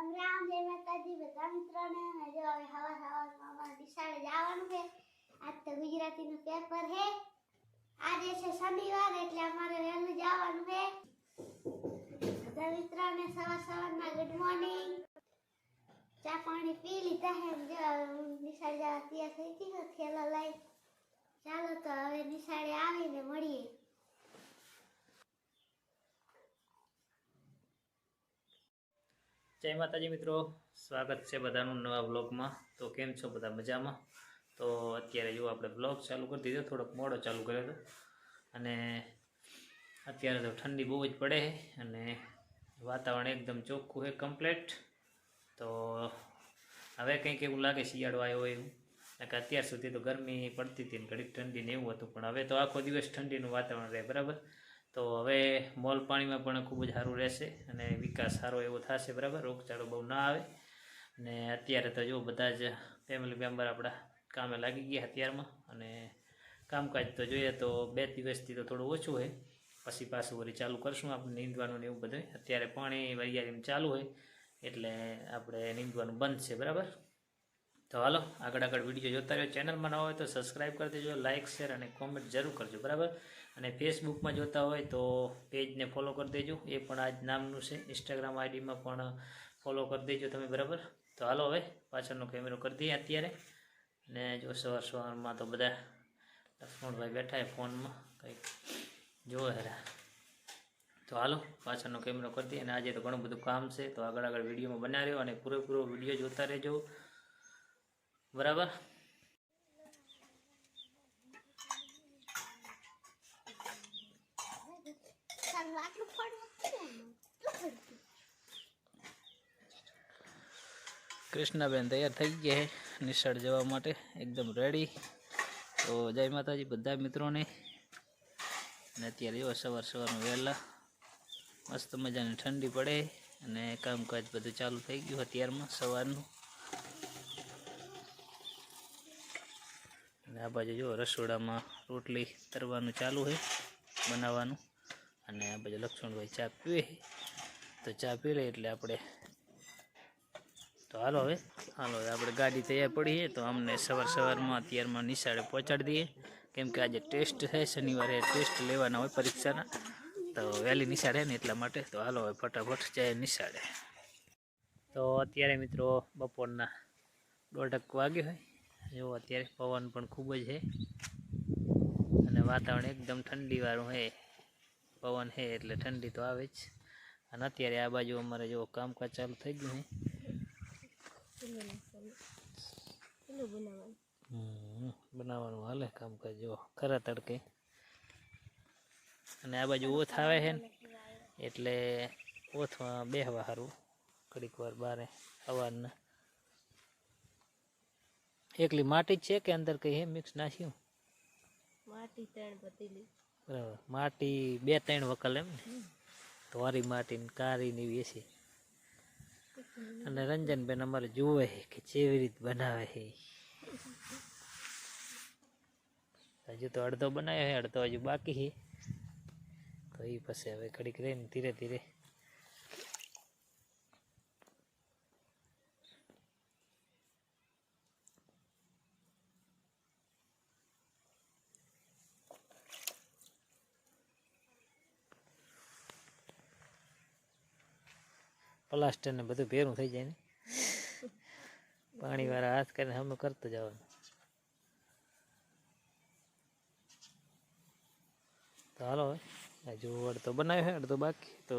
રામ રામ જય માતાજી બધા મિત્રોને અને જો હવે હવા હવામાં અમારે નિશાળે જવાનું છે. આજ તો ગુજરાતીનું પેપર છે. આજે છે શનિવાર એટલે અમારે વહેલું જવાનું છે. બધા મિત્રોને સવાર સવારમાં ગુડ મોર્નિંગ ચા પાણી પી લીધા છે. નિશાળ જવા તૈયાર થઈ ગઈ થેલો લઈ ચાલો તો હવે નિશાળે જય માતાજી મિત્રો. સ્વાગત છે બધાનું નવા બ્લોગમાં તો કેમ છો બધા મજામાં? તો અત્યારે જો આપણે બ્લોગ ચાલુ કરી દીધો, થોડોક મોડો ચાલુ કર્યો હતો. અને અત્યારે તો ઠંડી બહુ જ પડે અને વાતાવરણ એકદમ ચોખ્ખું છે કમ્પ્લેટ તો હવે કંઈક એવું લાગે શિયાળો આવ્યો એવું. કારણ કે અત્યાર સુધી તો ગરમી પડતી હતી ને ઘડીક ઠંડી ને એવું હતું. પણ હવે તો આખો દિવસ ઠંડીનું વાતાવરણ રહે, બરાબર? તો હવે મોલ પાણીમાં પણ ખૂબ જ સારું રહેશે અને વિકાસ સારો એવો થશે, બરાબર? રોગચાળો બહુ ના આવે. અને અત્યારે તો જો બધા જ ફેમિલી મેમ્બર આપણા કામે લાગી ગયા અત્યારમાં અને કામકાજ તો જોઈએ તો બે દિવસથી તો થોડું ઓછું હોય. પછી પાછું વળી ચાલુ કરશું આપણે નીંદવાનું ને એવું બધું અત્યારે પાણી વરિયાળીમાં ચાલુ હોય એટલે આપણે નીંદવાનું બંધ છે, બરાબર? તો હાલો, આગળ આગળ વીડિયો જોતા રહ્યો ચેનલમાં ન હોય તો સબસ્ક્રાઈબ કરી દેજો લાઇક શેર અને કોમેન્ટ જરૂર કરજો, બરાબર? અને ફેસબુકમાં જોતા હોય તો પેજને ફોલો કરી દેજો. એ પણ આ જ નામનું છે. ઇન્સ્ટાગ્રામ આઈડીમાં પણ ફોલો કરી દેજો તમે, બરાબર? તો હાલો હવે પાછળનો કેમેરો કરી દઈએ અત્યારે. અને જો સવાર સવારમાં તો બધા લક્ષ્મણભાઈ બેઠા ફોનમાં. કંઈક જોવે હેરા તો હાલો પાછળનો કેમેરો કરી દઈએ. અને આજે તો ઘણું બધું કામ છે. તો આગળ આગળ વિડીયોમાં બનાવ્યો અને પૂરેપૂરો વીડિયો જોતા રહેજો. બરાબર તારું આટલું ફળવું કૃષ્ણાબેન તૈયાર થઈ ગયા છે નિશાળ જવા માટે, એકદમ રેડી તો જય માતાજી બધા મિત્રોને. અને અત્યારે એવો સવાર સવારમાં વહેલા, મસ્ત મજાની ઠંડી પડે અને કામકાજ બધું ચાલુ થઈ ગયું અત્યારમાં સવારનું. આ બાજુ જો રસોડામાં રોટલી તરવાનું ચાલુ છે બનાવવાનું. અને આ બાજુ લક્ષ્મણભાઈ ચા પીવે તો ચા પી લે એટલે આપણે તો હાલો હવે. હાલો આપણે ગાડી તૈયાર પડી છે તો અમને સવાર સવારમાં અત્યારમાં નિશાળે પહોંચાડી દઈએ. કેમ કે આજે ટેસ્ટ છે, શનિવારે ટેસ્ટ લેવાના હોય પરીક્ષાના. તો વહેલી નિશાળે ને એટલા માટે. તો હાલો હવે ફટાફટ જાય નિશાળે. તો અત્યારે મિત્રો બપોરના દોઢક વાગ્યો હોય. જો અત્યારે પવન પણ ખૂબ જ છે. અને વાતાવરણ એકદમ ઠંડીવાળું છે. પવન છે એટલે ઠંડી તો આવે જ. અને અત્યારે આ બાજુ અમારે જો કામકાજ ચાલુ થઈ ગયું છે બનાવવાનું હાલે કામકાજ જો, ખરા તડકે. અને આ બાજુ ઓથ આવે છે ને, એટલે ઓથમાં બેહવા સારું ઘડીક વાર બારે સવારના એકલી માટી જ છે કે અંદર કઈ હે મિક્સ નાખ્યું? માટી ત્રણ પતીલી. બરાબર. માટી બે ત્રણ વકલ એમ ને. ધોરી માટી ને કારી ને એવી છે અને રંજનબેન અમારે જુએ કે જેવી રીત બનાવે છે. હજુ તો અડધો બનાવ્યો છે, અડધો હજુ બાકી છે. તો એ પછી હવે ઘડીક રહીને ધીરે ધીરે પ્લાસ્ટર ને બધું ભેરું થઈ જાય ને. પાણી વાળા હાથ કરીને અમે કરતો જવાનું. તો હાલો હજુ અડધો બનાવ્યો છે અડધો બાકી. તો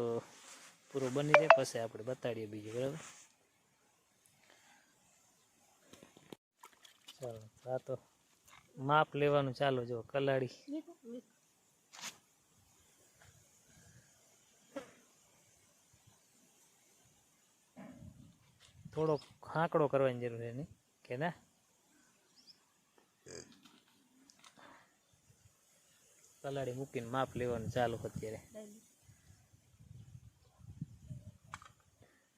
પૂરો બની જાય, પછી આપણે બતાડીએ બીજું, બરાબર? ચાલો, આ તો માપ લેવાનું ચાલો, જો કલાડી. થોડો હાંકડો કરવાની જરૂર છે નહીં કે ના? તલાડી મૂકીને માપ લેવાનું ચાલુ અત્યારે.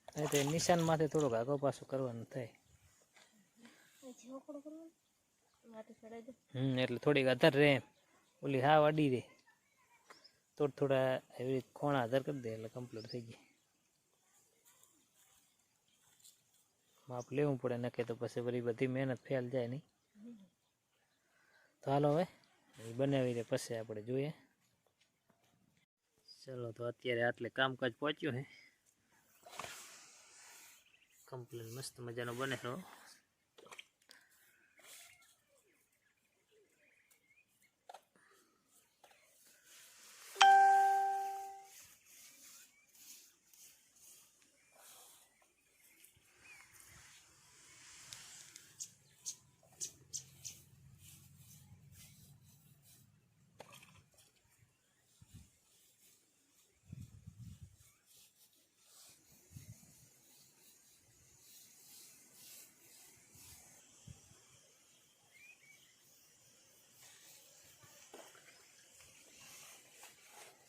નહીં તો એ નિશાનમાંથી થોડોક આગો પાછું કરવાનું થાય. હમ, એટલે થોડીક આધાર રહે. ઓલી હા અડી રે. થોડા થોડા એવી ખોણા આધાર કરી દે એટલે કમ્પ્લીટ થઈ જાય. માપ લેવું પડે, નકે તો પછી બધી બધી મહેનત ફેલ જાય નહીં. તો હાલો હવે, એ બનાવી દે પછી આપણે જોઈએ. ચલો તો અત્યારે આટલે કામકાજ પહોંચ્યું હે. કમ્પ્લેન મસ્ત મજાનો બને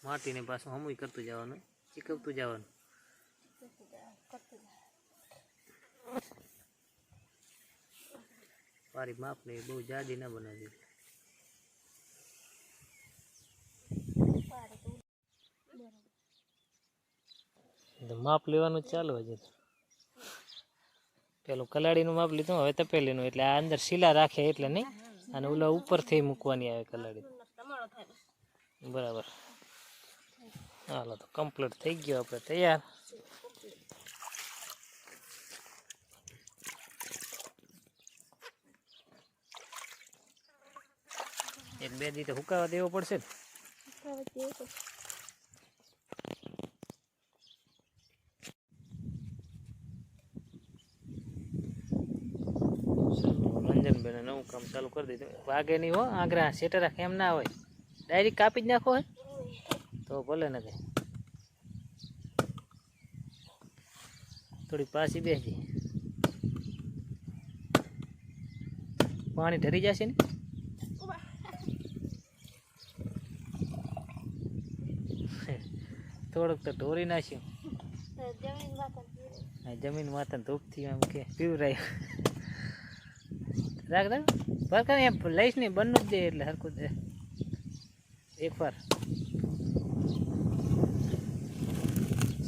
માટીને પાછું હમુય કરતું જવાનું. ચીકવતું જવાનું. મારી માપને બહુ જાડી ના બનાવી તો માપ લેવાનું ચાલુ હજી પેલું પેલું કલાડીનું માપ લીધું હવે તપેલીનું. એટલે આ અંદર શીલા રાખે એટલે નહીં? અને ઓલા ઉપરથી મૂકવાની આવે કલાડી. બરાબર. હાલો તો કમ્પ્લીટ થઈ ગયો આપણે તૈયાર. એક બે દી તો હુકાવા દેવો પડશે ને? તે નવું કામ ચાલુ કરી દીધું. વાગે નહીં હો આગ્રા સેટર એમ ના હોય. ડાયરેક્ટ કાપી જ નાખો હે. તો ભલે ને કઈ. થોડી પાછી બેસી. પાણી ઢરી જશે ને? થોડુંક તો ઢોરી નાખ્યું. જમીન માથા ધૂપથી એમ કે પીવરાય. રાખ રાખ. પર એમ લઈશ નહીં બનવું જ દે એટલે હરકું દે. એકવાર.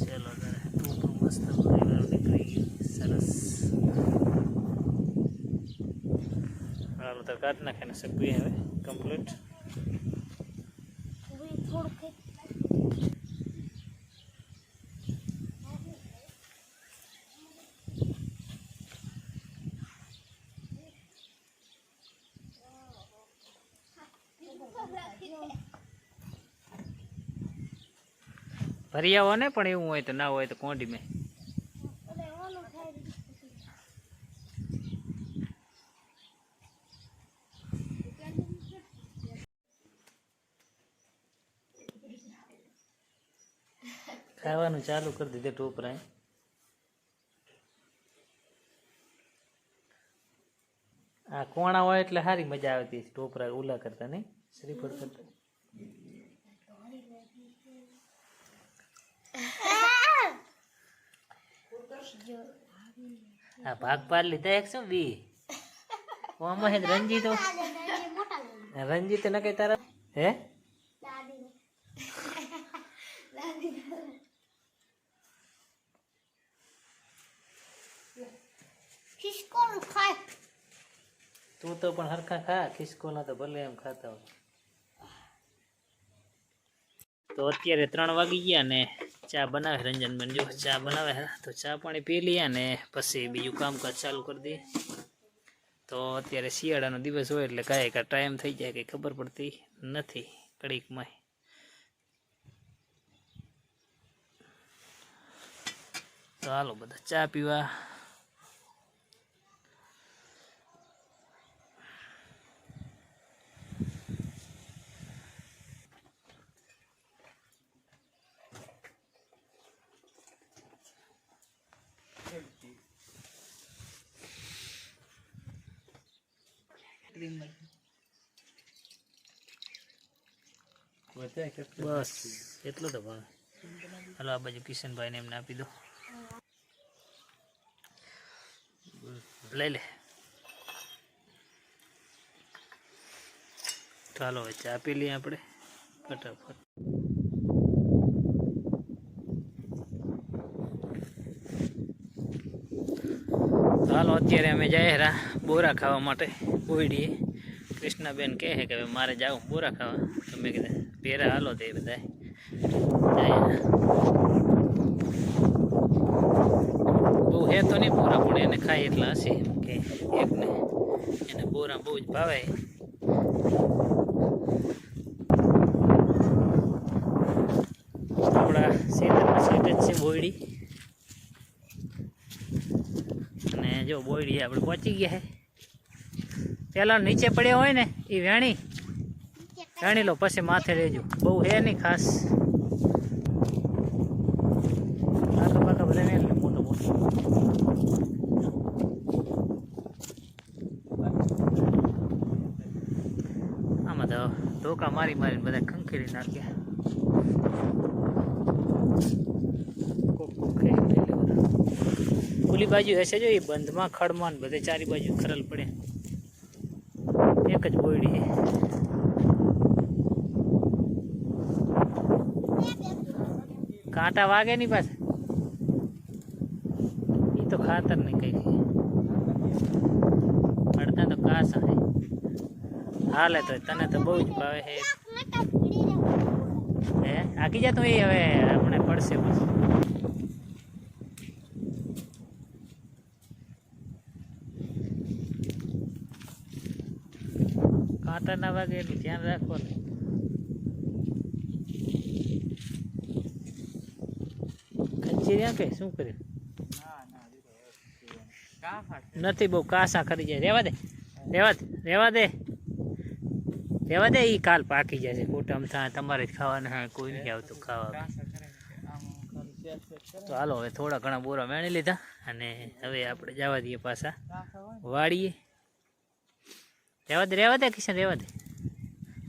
ચલો તારે ટૂંકું મસ્ત પરિવાર નીકળી સરસ હાલો તો કાઢ નાખે ને સગવી હવે કમ્પ્લીટ ભરી આવો ને પણ એવું હોય તો ના હોય તો કોંડી મેં. ખાવાનું ચાલુ કરી દીધે ટોપરાએ આ કોણા હોય એટલે સારી મજા આવતી ટોપરા ઉલા કરતા નહીં? શ્રીફળ કરતા. આ ભાગ પાડ લીધા એકસો વી. બી ઓમાં રંજીતો. રંજીત ન કઈ તારા હે? ખિસકોલું ખાય. તું તો પણ હરખા ખા, ખિસકોલા તો ભલે એમ ખાતા હોય. તો અત્યારે ત્રણ વાગી ગયા ને ચા બનાવે રંજનબેન. જો ચા બનાવે તો ચા પાણી પી લઈએ ને પછી બીજું કામકાજ ચાલુ કરી દઈએ તો અત્યારે શિયાળાનો દિવસ હોય એટલે કાંઈ કાંઈ ટાઈમ થઈ જાય, કંઈ ખબર પડતી નથી કડીકમાં તો હાલો બધા ચા પીવા. બસ એટલો તો ભાવે હાલો આ બાજુ કિશનભાઈને એમને આપી દો. લઈ લે. ચાલો હવે ચા પી લઈએ આપણે. ફટાફટ. હાલો અત્યારે અમે જાહેરા બોરા ખાવા માટે. બોયડીએ કૃષ્ણાબેન કહે છે કે હવે મારે જાવું બોરા ખાવા. તો મેં કીધું પહેરા હાલો તે બધા બહુ હે તો નહીં બોરા પણ એને ખાય એટલા હશે કે એકને એને બોરા બહુ જ ભાવે. આપણા સેન્ટરમાં સેટ જ છે બોયડી. અને જો બોયડી આપણે પહોંચી ગયા છે પેલા નીચે પડ્યા હોય ને, એ વેણી. વેણી લો, પછી માથે લેજો બહુ હે નહીં ખાસ. કાકા બાકા બધા લે, મોટો આમાં તો ધોકા મારી મારીને બધા ખંખેરી નાખ્યા. કોક કોક ખાઈ લઈ લે બધા. ઓલી બાજુ હશે જો એ બંધમાં, ખડમાં બધે ચારી બાજુ ખરલ પડે. એક જ બોયડી કાંટા વાગે નહીં પાસે એ તો ખાતર નહીં કઈ. અડધા તો કાસા હાલે તો તને તો બહુ જ ભાવે. હે? આખી જા તો એ હવે, હમણાં પડશે બસ કાંટા ના વાગે એનું ધ્યાન રાખો ને રહ્યા કે શું કર્યું? નથી, બહુ કાસા ખરી જાય. રેવા દે. રેવા દે. રેવા દે. રેવા દે એ કાલ પાકી જશે. ખોટામ થાય, તમારે જ ખાવાના હા કોઈ નહીં આવતું ખાવા તો હાલો, હવે થોડા ઘણા બોરા મેણી લીધા અને હવે આપણે જવા દઈએ પાછા. વાળીએ રહેવા દે રહેવા દે કિશન રહેવા દે.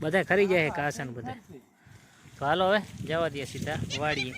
બધા ખરી જાય કાસન બધા. તો હાલો હવે જવા દઈએ સીધા વાળીએ